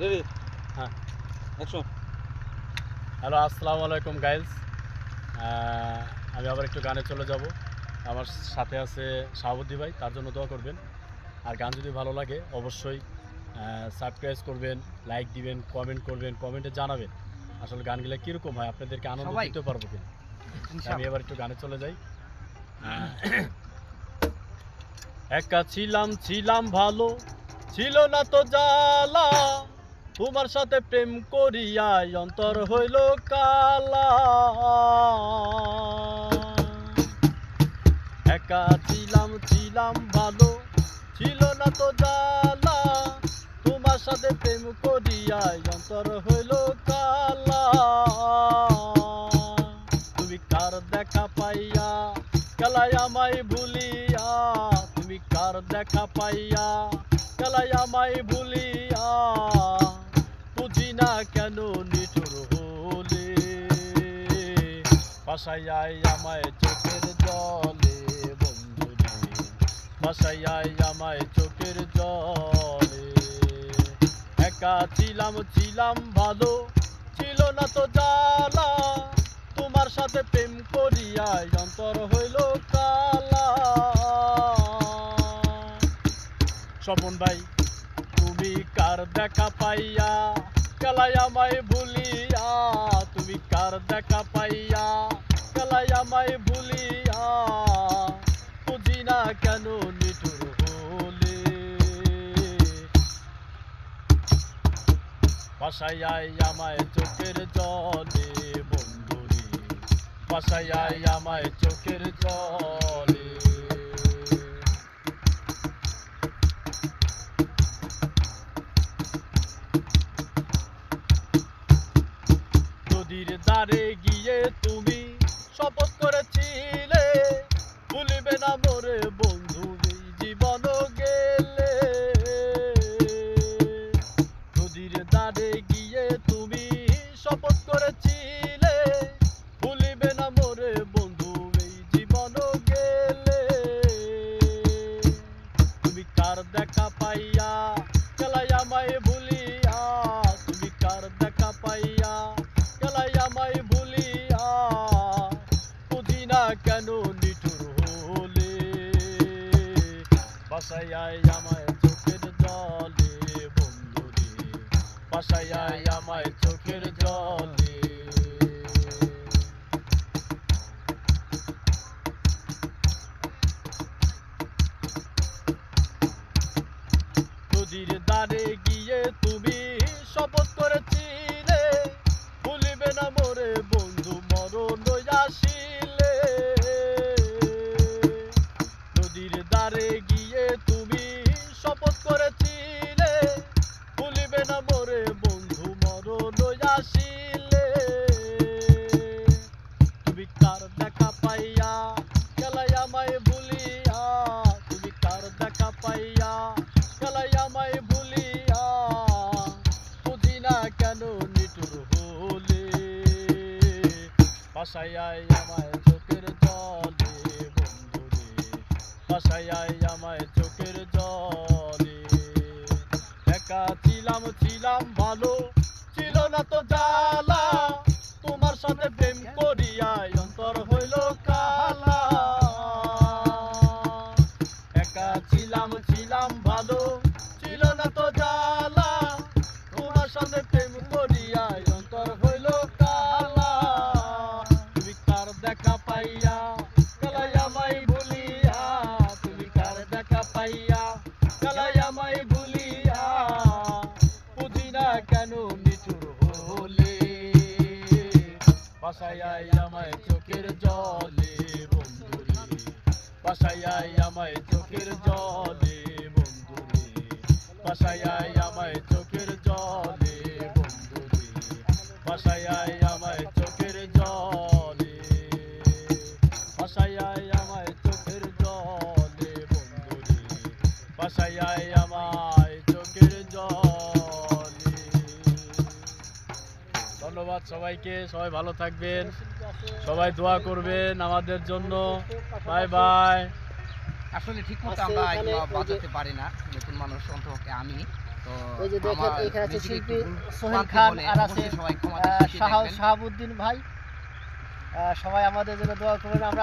Ready? হ্যাঁ। Action hello আসসালামু আলাইকুম গাইলস আমি আবার একটু গানে চলে যাব। আমার সাথে আছে শাহাবুদ্দি ভাই তার জন্য দোয়া করবেন। আর গান যদি ভালো লাগে অবশ্যই সাবস্ক্রাইব করবেন লাইক দিবেন কমেন্ট করবেন কমেন্টে জানাবেন। আসলে গানগুলো কীরকম হয় আপনাদেরকে আনন্দ। দিতে পারব কিনা? আমি এবার একটু গানে চলে যাই। একা ছিলাম ছিলাম ভালো। ছিল না তো জ্বালা। তোমার সাথে প্রেম করিয়া অন্তর হইল কালা। একা ছিলাম ছিলাম ভালো, ছিল না তো জ্বালা। তোমার সাথে প্রেম করিয়া অন্তর হইল কালা। তুমি কার দেখা পাইয়া, কালাই আমায় ভুলিয়া তুমি কার দেখা পাইয়া কালাই আমায় ভুলিয়া? বুঝি না কেন নিঠুর হলে? বাসায় আমায় চোখের জলে বন্ধুরে বাসায় আমায় চোখের জলে। একা ছিলাম ছিলাম ভালো, ছিল না তো জ্বালা। তোমার সাথে প্রেম করিয়া অন্তর স্বপন ভাই, তুমি কার দেখা পাইয়া? কালাই আমায় ভুলিয়া, তুমি কার দেখা পাইয়া? কালাই আমায় ভুলিয়া, বুঝি না কেন নিঠুর হলে। বাসায় আমায় চোখের জলে, বন্ধুরে। আয় আমায় চোখের জলে। নদীর দ্বারে গিয়ে তুমি শপথ করেছিলে বাসায় আয় আমায় চোখের জলে বন্ধুরে বাসায় আয় বাসায় আমায় চোখের জলে, বন্ধুরে। বাসায় আমায় চোখের জলে। একা ছিলাম ছিলাম ভালো, ছিল না তো জ্বালা। তোমার সাথে প্রেম করিয়া অন্তর হইল কালা। একা ছিলাম ছিলাম ভালো, ছিল না তো জ্বালা। তোমার সাথে বাসায় আমায় চোখের জলে, বন্ধুরে। বাসায় আমায় চোখের জলে, বন্ধুরে। বাসায় আমায় চোখের জলে, বন্ধুরে। বাসায় আমায় চোখের জলে। বাসায় আমায় চোখের জলে ধন্যবাদ সবাইকে সবাই ভালো থাকবেন। সবাই দোয়া করবেন আমাদের জন্য। বাই বাই আসলে ঠিক মতো আমরা এগুলো বাজাতে পারি না নতুন মানুষ অন্তত আমি। তো ওই যে দেখেন এখানে আছে শিল্পী সোহেল খান আর আছে অবশ্যই সবাই ক্ষমা আহ, দৃষ্টিতে শাহাব দেখবেন। শাহাবুদ্দিন ভাই। সবাই আমাদের জন্য দোয়া করবেন। আমরা